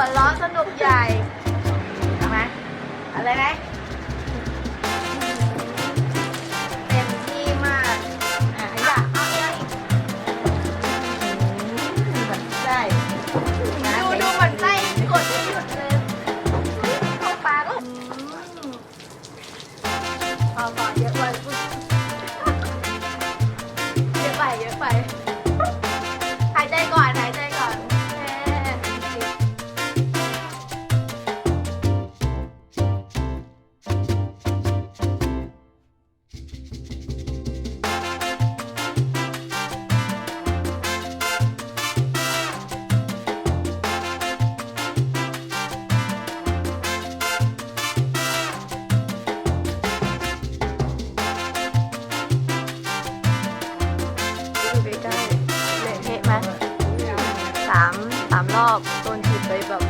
ญ่เอาไหมอาเลยไหมเต็มที่มากอะไอ้ยะเอาเองมันไส้ดูดูมันไส้กดไม่หยุดเลยเข้าปากก็พอก่อเยอะไปเยอะไปเยอะไป รอบโดนถีบไปแบบ